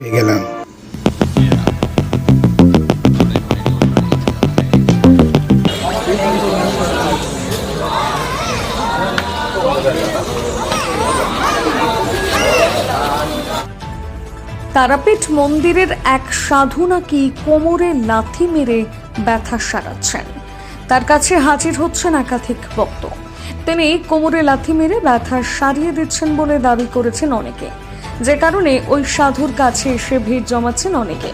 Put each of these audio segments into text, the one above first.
পেয়ে গেলাম। তারাপীঠ মন্দিরের এক সাধু নাকি কোমরে লাথি মেরে ব্যথা সারাচ্ছেন। তার কাছে হাজির হচ্ছেন একাধিক ভক্ত। তিনি কোমরে লাথি মেরে ব্যথা সারিয়ে দিচ্ছেন বলে দাবি করেছেন অনেকে। যে কারণে ওই সাধুর কাছে এসে ভিড় জমাচ্ছেন অনেকে।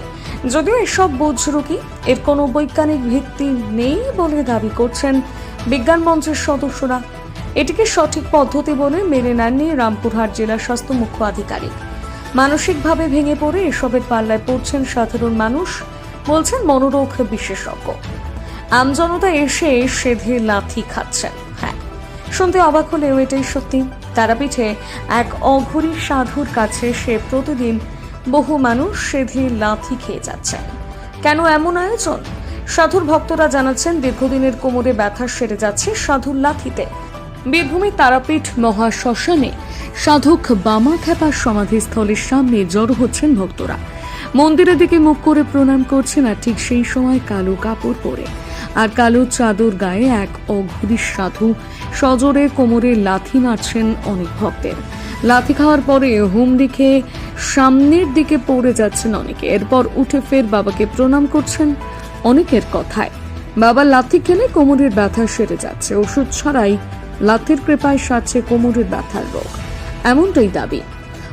যদিও এসব বুজরুকি এর কোনো বৈজ্ঞানিক ভিত্তি নেই বলে দাবি করছেন বিজ্ঞান মঞ্চের সদস্যরা। এটিকে সঠিক পদ্ধতি বলে মেনে নেননি রামপুরহাট জেলা স্বাস্থ্য মুখ্য আধিকারিক। মানসিকভাবে ভেঙে পড়ে এসবের পাল্লায় পড়ছেন সাধারণ মানুষ, বলছেন মনোরোগ বিশেষজ্ঞ। আমজনতা এসে সেধে লাথি খাচ্ছেন। হ্যাঁ শুনতে অবাক হলেও এটাই সত্যি। তারাপীঠে এক অঘরী সাধুর কাছে সে প্রতিদিন বহু মানুষ সেধে লাথি খেয়ে যাচ্ছেন। কেন এমন আয়োজন? সাধুর ভক্তরা জানাচ্ছেন, দীর্ঘদিনের কোমরে ব্যথা সেরে যাচ্ছে সাধুর লাথিতে। বীরভূমি তারাপীঠ মহাশ্মশানে সাধক বামা খেপার সমাধিস্থলের সামনে জড়ো হচ্ছেন ভক্তরা। মন্দিরের দিকে মুখ করে প্রণাম করছেন আর ঠিক সেই সময় কালো কাপড় পরে। আর কালো চাদর গায়ে এক অঘরী সাধু সজোরে কোমরে লাথি মারছেন অনেক ভক্তের। লাথি খাওয়ার পরে হুমড়ি খেয়ে সামনের দিকে পড়ে যাচ্ছেন অনেকে। এরপর উঠে ফের বাবাকে প্রণাম করছেন অনেকের কথায়। বাবা লাথি খেলে কোমরের ব্যথা সেরে যাচ্ছে। ওষুধ ছাড়াই লাথির কৃপায় সারছে কোমরের ব্যথার রোগ। এমনটাই দাবি।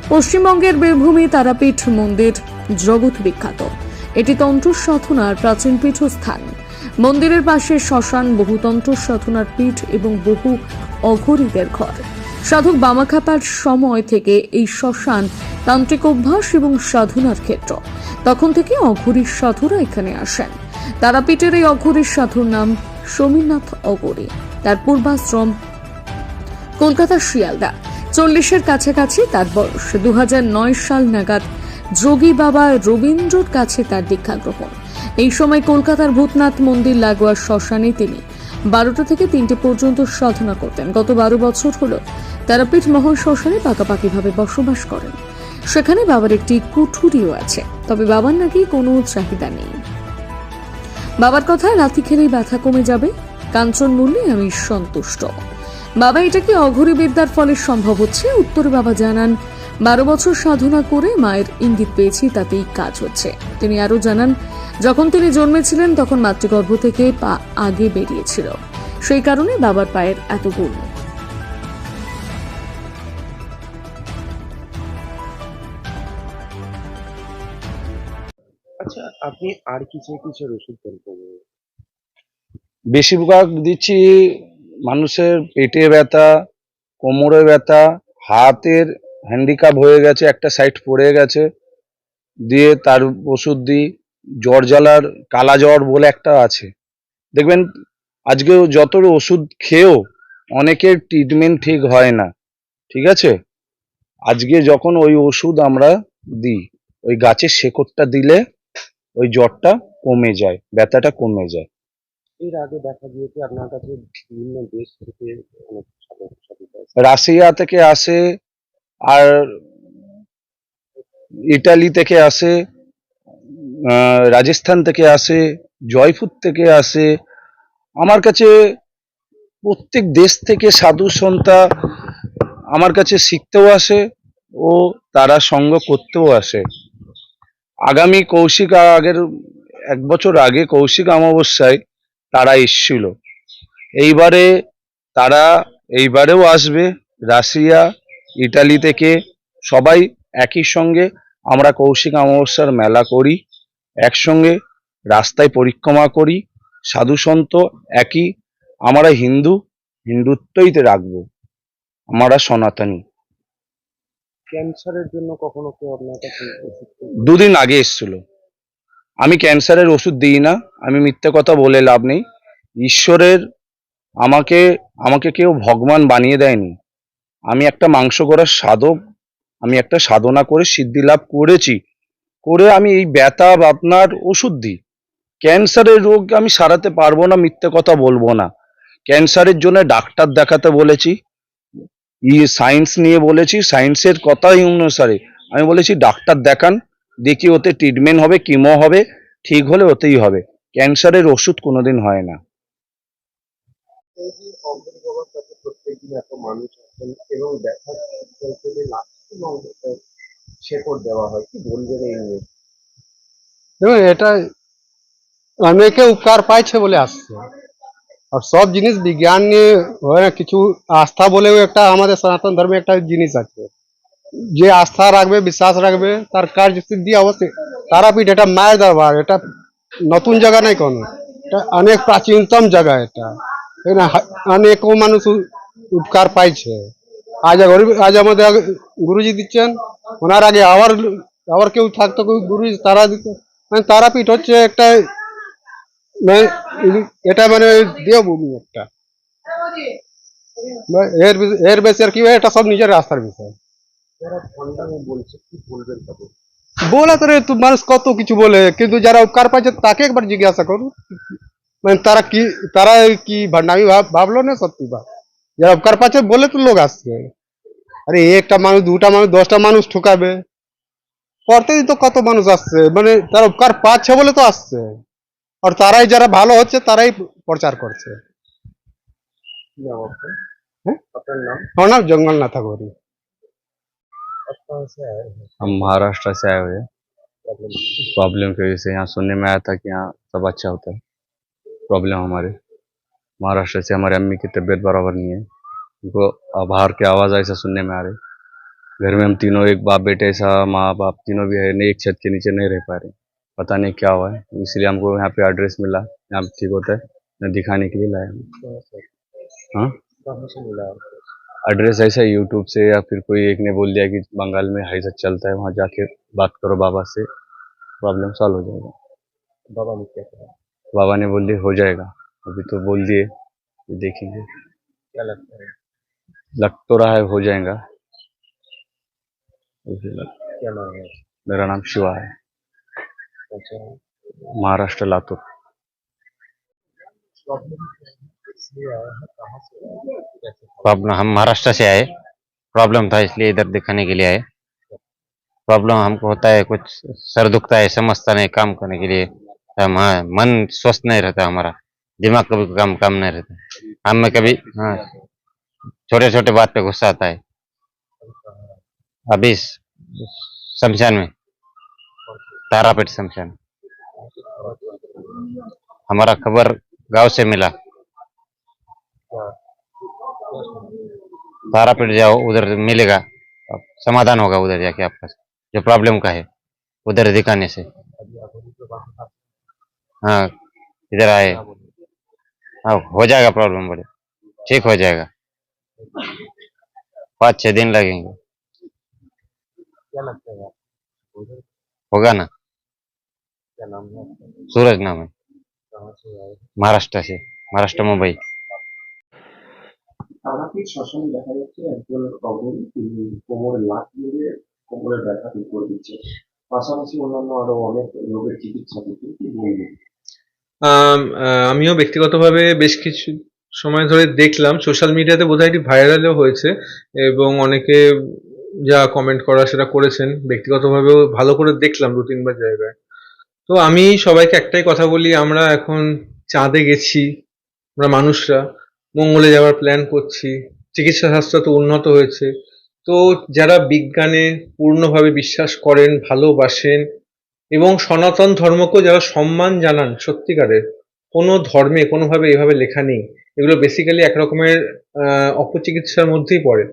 পশ্চিমবঙ্গের বীরভূমি তারাপীঠ মন্দির জগৎ বিখ্যাত। এটি তন্ত্র সাধনার প্রাচীন পীঠস্থান। মন্দিরের পাশে শ্মশান, বহু তন্ত্র সাধনার পীঠ এবং বহু অঘরীদের ঘর। সাধক বামাখাপার সময় থেকে এই শ্মশান তান্ত্রিক অভ্যাস এবং সাধনার ক্ষেত্র। তখন থেকে অঘরীর সাধুরা এখানে আসেন। তারাপীঠের এই অঘরীর সাধুর নাম সমীরনাথ অগরী তার পূর্বাশ্রম কলকাতার শিয়ালদা। চল্লিশের কাছাকাছি তার বয়স। দু হাজার নয় সাল নাগাদ যোগী বাবা রবীন্দ্রর কাছে তার দীক্ষা গ্রহণ। এই সময় কলকাতার ভূতনাথ মন্দির লাগোয়া শ্মশানে তিনি বারোটা থেকে তিনটে পর্যন্ত সাধনা করতেন। গত বারো বছর হলো তারাপীঠ মহল শ্মশানে পাকাপাকিভাবে বসবাস করেন। সেখানে বাবার একটি কুঠুরিও আছে, তবে বাবার নাকি কোনো চাহিদা নেই। বাবার কথায় লাথি খেলেই ব্যথা কমে যাবে। কাঞ্চন মূল্যে আমি সন্তুষ্ট। বাবা, এটা কি অঘরী বিদ্যার ফলে সম্ভব হচ্ছে? উত্তরে বাবা জানান বারো বছর সাধনা করে মায়ের ইঙ্গিত পেয়েছি তাতেই কাজ হচ্ছে। তিনি আরও জানান যখন তিনি জন্মেছিলেন তখন মাতৃগর্ভ থেকে পা আগে বেরিয়েছিল। সেই কারণে বাবার পায়ের এত গুণ। আচ্ছা আপনি আর কিসের ওষুধ দেন কোমরে বেশিরভাগ দিচ্ছি মানুষের পেটে ব্যথা কোমরে ব্যথা হাতের হ্যান্ডিক্যাপ হয়ে গেছে একটা সাইড পড়ে গেছে। দিয়ে তার ওষুধ দিই জ্বর জ্বালার কালা জ্বর বলে একটা আছে। দেখবেন আজকেও যত ওষুধ খেয়েও অনেকের ট্রিটমেন্ট ঠিক হয় না ঠিক আছে? আজকে যখন ওই ওষুধ আমরা দিই ওই গাছের শেকড়টা দিলে ওই জ্বরটা কমে যায় ব্যথাটা কমে যায়। এর আগে দেখা গিয়েছে আপনার কাছে বিভিন্ন দেশ থেকে। রাশিয়া থেকে আসে আর ইটালি থেকে আসে রাজস্থান থেকে আসে, জয়পুর থেকে আসে। আমার কাছে প্রত্যেক দেশ থেকে সাধু সন্তা আমার কাছে শিখতেও আসে ও তারা সঙ্গ করতেও আসে। আগামী কৌশিক আগের, এক বছর আগে কৌশিক অমাবস্যায় তারা এসছিল। এইবারে তারা এইবারেও আসবে, রাশিয়া ইটালি থেকে সবাই একই সঙ্গে আমরা কৌশিক অমাবস্যার মেলা করি একসঙ্গে রাস্তায় পরিক্রমা করি সাধু সন্ত একই আমরা হিন্দু হিন্দুত্বই তো রাখব আমরা সনাতনী। ক্যান্সারের জন্য কখনো কেউ আপনার কাছে দুদিন আগে এসছিল। আমি ক্যান্সারের ওষুধ দিই না আমি মিথ্যে কথা বলে লাভ নেই। ঈশ্বরের আমাকে আমাকে কেউ ভগবান বানিয়ে দেয়নি। আমি একটা মাংস করার সাধক, আমি একটা সাধনা করে সিদ্ধি লাভ করেছি। করে আমি এই ব্যথা আপনার ওষুধ দিই। ক্যান্সারের রোগ আমি সারাতে পারব না, মিথ্যে কথা বলব না। ক্যান্সারের জন্য ডাক্তার দেখাতে বলেছি, ই সায়েন্স নিয়ে বলেছি, সায়েন্সের কথাই অনুসারে। আমি বলেছি, ডাক্তার দেখান, দেখি ওতে ট্রিটমেন্ট হবে, কিমো হবে, ঠিক হলে ওতেই হবে। ক্যান্সারের ওষুধ কোনোদিন হয় না। মানুষ এবং এবং শেকড় দেওয়া হয়। কি বলবেন এই নিয়ে? দেখুন, এটা অনেকে উপকার পাইছে বলে আসছে। আর সব জিনিস বিজ্ঞান নিয়ে হয় না, কিছু আস্থা বলেও একটা আমাদের সনাতন ধর্মে একটা জিনিস আছে। যে আস্থা রাখবে, বিশ্বাস রাখবে, তার কাজ সিদ্ধি অবশ্যই। তারাপীঠ এটা মায়ের দরবার, এটা নতুন জায়গা নাই কোনো। এটা অনেক প্রাচীনতম জায়গা এটা। অনেকও মানুষ উপকার পাইছে আজ গরিব- আজ আমাদের আগে গুরুজি দিচ্ছেন ওনার আগে আবার আবার কেউ থাকতো কেউ গুরুজি তারা দিত মানে তারাপীঠ হচ্ছে একটা মানে এটা মানে দেবভূমি একটা বা- এর বেশি- এর বেশি আর কি হয়, এটা সব নিজের রাস্তার বিষয় যারা ভণ্ডামি বলছে কি বলবেন তাদের বলে তো রে, তো মানুষ কত কিছু বলে কিন্তু যারা উপকার পাচ্ছে তাকে একবার জিজ্ঞাসা করুন মানে তারা কি তারা কি ভান্ডামি ভাব ভাবলো না সত্যি ভাব যারা উপকার পাচ্ছে বলে তো লোক আসছে আরে একটা মানুষ দুটা মানুষ দশটা মানুষ ঠকাবে প্রতিদিন তো কত মানুষ আসছে মানে তারা উপকার পাচ্ছে বলে তো আসছে আর তারাই যারা ভালো হচ্ছে তারাই প্রচার করছে কি নাম আপনার হ্যাঁ? আপনার নাম আমার নাম জঙ্গলনাথ গৌরী आप कहाँ से आए हैं हम महाराष्ट्र से आए हुए हैं प्रॉब्लम प्रॉब्लम की वजह से यहाँ सुनने में आया था कि यहाँ सब अच्छा होता है प्रॉब्लम हमारे महाराष्ट्र से हमारे अम्मी की तबीयत बराबर नहीं है। उनको बाहर की आवाज़ ऐसा सुनने में आ रही। घर में हम तीनों एक बाप बेटे ऐसा माँ बाप तीनों भी है नहीं एक छत के नीचे नहीं रह पा रहे। पता नहीं क्या हुआ है। इसलिए हमको यहाँ पे एड्रेस मिला। यहाँ पे ठीक होता है। दिखाने के लिए लाया हूँ। हाँ? एड्रेस ऐसा यूट्यूब से या फिर कोई एक ने बोल दिया कि बंगाल में हाइजा चलता है वहाँ जाके बात करो बाबा से। प्रॉब्लम सॉल्व हो जाएगा। बाबा ने क्या कहा बाबा ने बोल दिया हो जाएगा। अभी तो बोल दिए देखेंगे। क्या लगता है? लग तो रहा है हो जाएगा। क्या नाम है? मेरा नाम शिवा है। अच्छा। महाराष्ट्र लातूर। प्रॉब्लम हम महाराष्ट्र से आए। प्रॉब्लम था इसलिए इधर दिखाने के लिए आए। प्रॉब्लम हमको होता है कुछ सर दुखता है समझता नहीं काम करने के लिए। हाँ, मन स्वस्थ नहीं रहता हमारा। दिमाग कभी काम काम नहीं रहता। हम में कभी हाँ छोटे छोटे बात पे गुस्सा आता है। अभी शमशान में, तारापीठ शमशान। हमारा खबर गाँव से मिला। तारापीठ जाओ, उधर मिलेगा। समाधान होगा उधर जाके आपका, जो प्रॉब्लम का है, उधर दिखाने से। हाँ इधर आए। हाँ हो जाएगा प्रॉब्लम बड़े ठीक हो जाएगा पाँच छह दिन लगेंगे क्या लगता है आपको उधर होगा ना क्या नाम है आपका? सूरज नाम है कहाँ से आए हैं? महाराष्ट्र से महाराष्ट्र मुंबई তারাপীঠ শ্মশানে দেখা যাচ্ছে একজন অবনী তিনি কোমরে লাট মেরে কোমরের ব্যথা ঠিক করে দিচ্ছে পাশাপাশি অন্যান্য আরো অনেক রোগের চিকিৎসা দিচ্ছে কি বলবেন আম, আহ, আমিও ব্যক্তিগতভাবে বেশ কিছু সময় ধরে দেখলাম। সোশ্যাল মিডিয়াতে বোধহয় এটি ভাইরালও হয়েছে এবং অনেকে যা কমেন্ট করা সেটা করেছেন, ব্যক্তিগতভাবেও ভালো করে দেখলাম দু তিনবার জায়গায়। তো আমি সবাইকে একটাই কথা বলি, আমরা এখন চাঁদে গেছি, আমরা মানুষরা, মঙ্গলে যাওয়ার প্ল্যান করছি, চিকিৎসা শাস্ত্র তো উন্নত হয়েছে। তো যারা বিজ্ঞানে পূর্ণভাবে বিশ্বাস করেন, ভালোবাসেন এবং সনাতন ধর্মকেও যারা সম্মান জানান সত্যিকারের, কোনো ধর্মে কোনোভাবে এভাবে লেখা নেই। এগুলো বেসিক্যালি এক রকমের অপচিকিৎসার মধ্যেই পড়ে।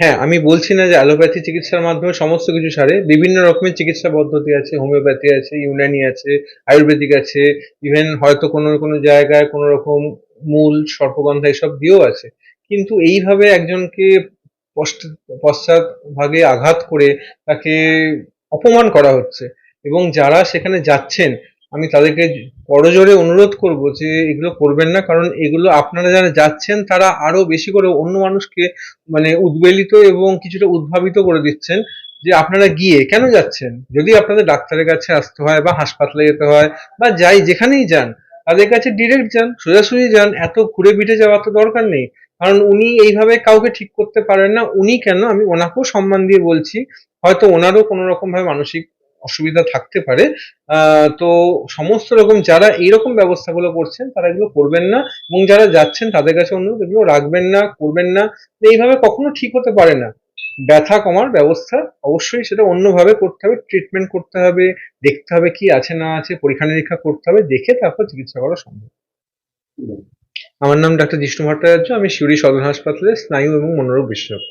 হ্যাঁ আমি বলছি না যে অ্যালোপ্যাথি চিকিৎসার মাধ্যমে সমস্ত কিছু সারে, বিভিন্ন রকমের চিকিৎসা পদ্ধতি আছে, হোমিওপ্যাথি আছে, ইউনানি আছে, আয়ুর্বেদিক আছে ইভেন হয়তো কোনো কোনো জায়গায় কোনো রকম মূল, সর্পগন্ধা এসব দিয়েও আছে। কিন্তু এইভাবে একজনকে পশ্চ- পশ্চাৎ ভাগে আঘাত করে তাকে অপমান করা হচ্ছে। এবং যারা সেখানে যাচ্ছেন, আমি তাদেরকে করজোরে অনুরোধ করব যে এগুলো করবেন না, কারণ এগুলো আপনারা যারা যাচ্ছেন, তারা আরও বেশি করে অন্য মানুষকে মানে উদ্বেলিত এবং কিছুটা উদ্ভাবিত করে দিচ্ছেন যে আপনারা গিয়ে কেন যাচ্ছেন? যদি আপনাদের ডাক্তারের কাছে আসতে হয় বা হাসপাতালে যেতে হয় বা যাই যেখানেই যান, তাদের কাছে ডিরেক্ট যান, সোজাসুজি যান, এত ঘুরে পিঠে যাওয়ার তো দরকার নেই। কারণ উনি এইভাবে কাউকে ঠিক করতে পারেন না, উনি কেন? আমি ওনাকেও সম্মান দিয়ে বলছি, হয়তো ওনারও কোনো রকম ভাবে মানসিক অসুবিধা থাকতে পারে। তো সমস্ত রকম যারা এইরকম ব্যবস্থাগুলো করছেন, তারা এগুলো করবেন না এবং যারা যাচ্ছেন, তাদের কাছে অনুরোধ, এগুলো রাখবেন না, করবেন না। এইভাবে কখনো ঠিক হতে পারে না। ব্যথা কমার ব্যবস্থা অবশ্যই সেটা অন্যভাবে করতে হবে ট্রিটমেন্ট করতে হবে, দেখতে হবে কি আছে না আছে, পরীক্ষা নিরীক্ষা করতে হবে, দেখে তারপর চিকিৎসা করা সম্ভব। আমার নাম ডাক্তার জিষ্ণু ভট্টাচার্য, আমি শিউরি সদর হাসপাতালে স্নায়ু এবং মনোরোগ বিশেষজ্ঞ।